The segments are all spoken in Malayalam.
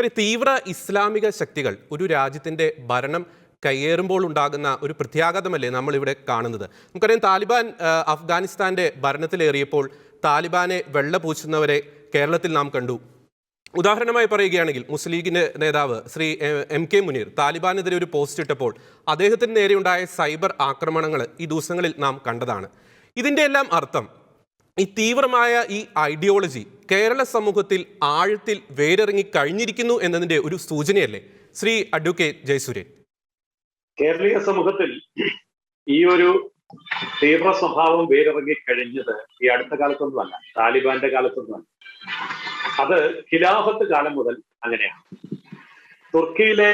ഒരു തീവ്ര ഇസ്ലാമിക ശക്തികൾ ഒരു രാജ്യത്തിന്റെ ഭരണം കയ്യേറുമ്പോൾ ഉണ്ടാകുന്ന ഒരു പ്രത്യാഘാതമല്ലേ നമ്മളിവിടെ കാണുന്നത്? നമുക്കറിയാം താലിബാൻ അഫ്ഗാനിസ്ഥാന്റെ ഭരണത്തിലേറിയപ്പോൾ താലിബാനെ വെള്ളപൂശുന്നവരെ കേരളത്തിൽ നാം കണ്ടു. ഉദാഹരണമായി പറയുകയാണെങ്കിൽ മുസ്ലിം ലീഗിന്റെ നേതാവ് ശ്രീ എം കെ മുനീർ താലിബാനെതിരെ ഒരു പോസ്റ്റ് ഇട്ടപ്പോൾ അദ്ദേഹത്തിന് നേരെയുണ്ടായ സൈബർ ആക്രമണങ്ങൾ ഈ ദിവസങ്ങളിൽ നാം കണ്ടതാണ്. ഇതിന്റെ എല്ലാം അർത്ഥം ഈ തീവ്രമായ ഈ ഐഡിയോളജി കേരള സമൂഹത്തിൽ ആഴത്തിൽ വേരിറങ്ങി കഴിഞ്ഞിരിക്കുന്നു എന്നതിന്റെ ഒരു സൂചനയല്ലേ? ശ്രീ അഡ്വക്കേറ്റ് ജയസൂര്യൻ. കേരളീയ സമൂഹത്തിൽ ഈ ഒരു തീവ്ര സ്വഭാവം വേരിറങ്ങി കഴിഞ്ഞത് ഈ അടുത്ത കാലത്തൊന്നുമല്ല താലിബാന്റെ കാലത്തൊന്നുമല്ല. അത് ഖിലാഫത്ത് കാലം മുതൽ അങ്ങനെയാണ്. തുർക്കിയിലെ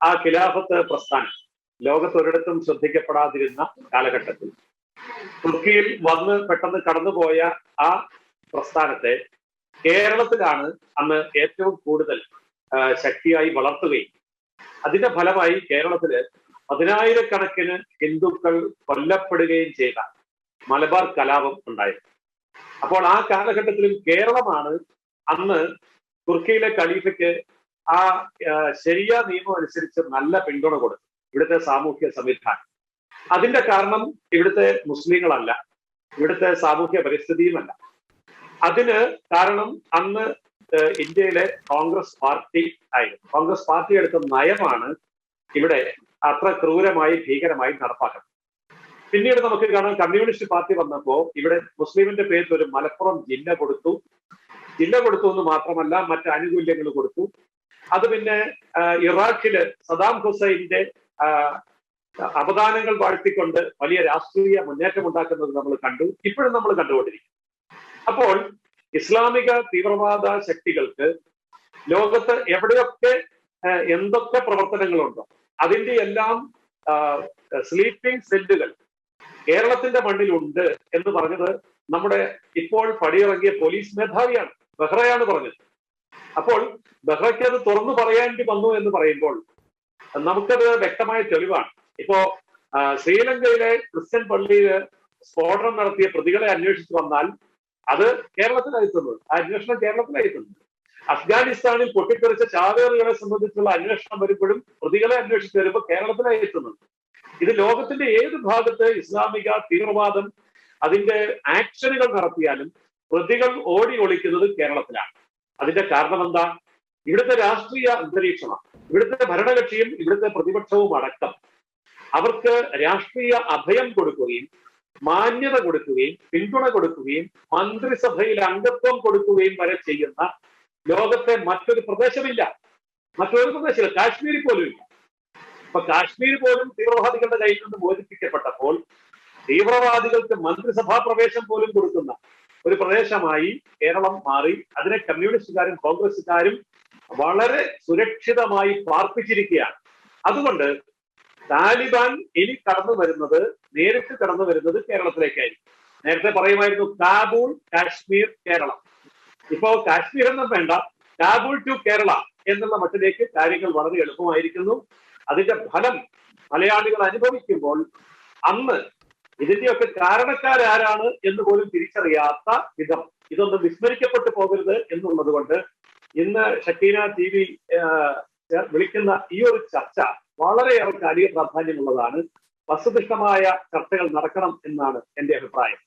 ആ ഖിലാഫത്ത് പ്രസ്ഥാനം ലോകത്തൊരിടത്തും ശ്രദ്ധിക്കപ്പെടാതിരുന്ന കാലഘട്ടത്തിൽ തുർക്കിയിൽ വന്ന് പെട്ടെന്ന് കടന്നുപോയ ആ പ്രസ്ഥാനത്തെ കേരളത്തിലാണ് അന്ന് ഏറ്റവും കൂടുതൽ ശക്തിയായി വളർത്തുകയും. അതിന്റെ ഫലമായി കേരളത്തിൽ പതിനായിരക്കണക്കിന് ഹിന്ദുക്കൾ കൊല്ലപ്പെടുകയും ചെയ്ത മലബാർ കലാപം ഉണ്ടായിരുന്നു അപ്പോൾ ആ കാലഘട്ടത്തിൽ കേരളമാണ് അന്ന് തുർക്കിയിലെ ഖലീഫയ്ക്ക് ആ, ശരിയ നിയമം അനുസരിച്ച് നല്ല പിന്തുണ കൊടുത്തു ഇവിടുത്തെ സാമൂഹ്യ സംവിധാനം. അതിന്റെ കാരണം ഇവിടുത്തെ മുസ്ലിങ്ങളല്ല ഇവിടുത്തെ സാമൂഹ്യ പരിസ്ഥിതിയുമല്ല. അതിന് കാരണം അന്ന് ഇന്ത്യയിലെ കോൺഗ്രസ് പാർട്ടി ആയിരുന്നു. കോൺഗ്രസ് പാർട്ടി എടുത്ത നയമാണ് ഇവിടെ അത്ര ക്രൂരമായി ഭീകരമായി നടപ്പാക്കുന്നത്. പിന്നീട് നമുക്ക് കാണാം കമ്മ്യൂണിസ്റ്റ് പാർട്ടി വന്നപ്പോ ഇവിടെ മുസ്ലിമിന്റെ പേരിൽ ഒരു മലപ്പുറം ജില്ല കൊടുത്തു. ജില്ല കൊടുത്തു എന്ന് മാത്രമല്ല മറ്റു ആനുകൂല്യങ്ങൾ കൊടുത്തു. അത് പിന്നെ ഇറാഖിൽ സദാം ഹുസൈന്റെ അവദാനങ്ങൾ വാഴ്ത്തിക്കൊണ്ട് വലിയ രാഷ്ട്രീയ മുന്നേറ്റം ഉണ്ടാക്കുന്നത് നമ്മൾ കണ്ടു. ഇപ്പോഴും നമ്മൾ കണ്ടുകൊണ്ടിരിക്കും. അപ്പോൾ ഇസ്ലാമിക തീവ്രവാദ ശക്തികൾക്ക് ലോകത്ത് എവിടെയൊക്കെ എന്തൊക്കെ പ്രവർത്തനങ്ങളുണ്ടോ അതിന്റെ എല്ലാം സ്ലീപ്പിംഗ് സെല്ലുകൾ കേരളത്തിന്റെ മണ്ണിലുണ്ട് എന്ന് പറഞ്ഞത് നമ്മുടെ ഇപ്പോൾ പടിയിറങ്ങിയ പോലീസ് മേധാവിയാണ്. ബെഹ്റയാണ് പറഞ്ഞത്. അപ്പോൾ ബെഹ്റയ്ക്ക് അത് തുറന്നു പറയേണ്ടി വന്നു എന്ന് പറയുമ്പോൾ നമുക്കത് വ്യക്തമായ തെളിവാണ്. ഇപ്പോ ശ്രീലങ്കയിലെ ക്രിസ്ത്യൻ പള്ളിയിൽ സ്ഫോടനം നടത്തിയ പ്രതികളെ അന്വേഷിച്ചു വന്നാൽ അത് കേരളത്തിലെത്തുന്നത് ആ അന്വേഷണം കേരളത്തിലെത്തുന്നത് അഫ്ഗാനിസ്ഥാനിൽ പൊട്ടിത്തെറിച്ച ചാവേറുകളെ സംബന്ധിച്ചുള്ള അന്വേഷണം വരുമ്പോഴും പ്രതികളെ അന്വേഷിച്ച് വരുമ്പോൾ എത്തുന്നത് ഇത് ലോകത്തിന്റെ ഏത് ഭാഗത്ത് ഇസ്ലാമിക തീവ്രവാദം അതിന്റെ ആക്ഷനുകൾ നടത്തിയാലും പ്രതികൾ ഓടി ഒളിക്കുന്നത് കേരളത്തിലാണ്. അതിന്റെ കാരണം എന്താ? ഇവിടുത്തെ രാഷ്ട്രീയ അന്തരീക്ഷമാണ്. ഇവിടുത്തെ ഭരണകക്ഷിയും ഇവിടുത്തെ പ്രതിപക്ഷവും അടക്കം അവർക്ക് രാഷ്ട്രീയ അഭയം കൊടുക്കുകയും മാന്യത കൊടുക്കുകയും പിന്തുണ കൊടുക്കുകയും മന്ത്രിസഭയിൽ അംഗത്വം കൊടുക്കുകയും വരെ ചെയ്യുന്ന ലോകത്തെ മറ്റൊരു പ്രദേശമില്ല. മറ്റൊരു പ്രദേശമില്ല. കാശ്മീരിൽ പോലും ഇല്ല. അപ്പൊ കാശ്മീർ പോലും തീവ്രവാദികളുടെ കയ്യിൽ നിന്ന് മോചിപ്പിക്കപ്പെട്ടപ്പോൾ തീവ്രവാദികൾക്ക് മന്ത്രിസഭാ പ്രവേശം പോലും കൊടുക്കുന്ന ഒരു പ്രദേശമായി കേരളം മാറി. അതിനെ കമ്മ്യൂണിസ്റ്റുകാരും കോൺഗ്രസ്സുകാരും വളരെ സുരക്ഷിതമായി പാർപ്പിച്ചിരിക്കുകയാണ്. അതുകൊണ്ട് താലിബാൻ ഇനി കടന്നു വരുന്നത് നേരിട്ട് കടന്നു വരുന്നത് കേരളത്തിലേക്കായിരിക്കും. നേരത്തെ പറയുമായിരുന്നു കാബൂൾ കാശ്മീർ കേരളം. ഇപ്പോ കാശ്മീർ എന്നും വേണ്ട കാബൂൾ ടു കേരള എന്നുള്ള മട്ടിലേക്ക് കാര്യങ്ങൾ വളരെ എളുപ്പമായിരിക്കുന്നു. അതിന്റെ ഫലം മലയാളികൾ അനുഭവിക്കുമ്പോൾ അന്ന് ഇതിന്റെയൊക്കെ കാരണക്കാരാരാണ് എന്ന് പോലും തിരിച്ചറിയാത്ത വിധം ഇതൊന്നും വിസ്മരിക്കപ്പെട്ടു പോകരുത് എന്നുള്ളത് കൊണ്ട് ഇന്ന് ഷക്കീന ടി വി വിളിക്കുന്ന ഈ ഒരു ചർച്ച വളരെയേറെ കാലിക പ്രാധാന്യമുള്ളതാണ്. വസ്തുനിഷ്ഠമായ ചർച്ചകൾ നടക്കണം എന്നാണ് എന്റെ അഭിപ്രായം.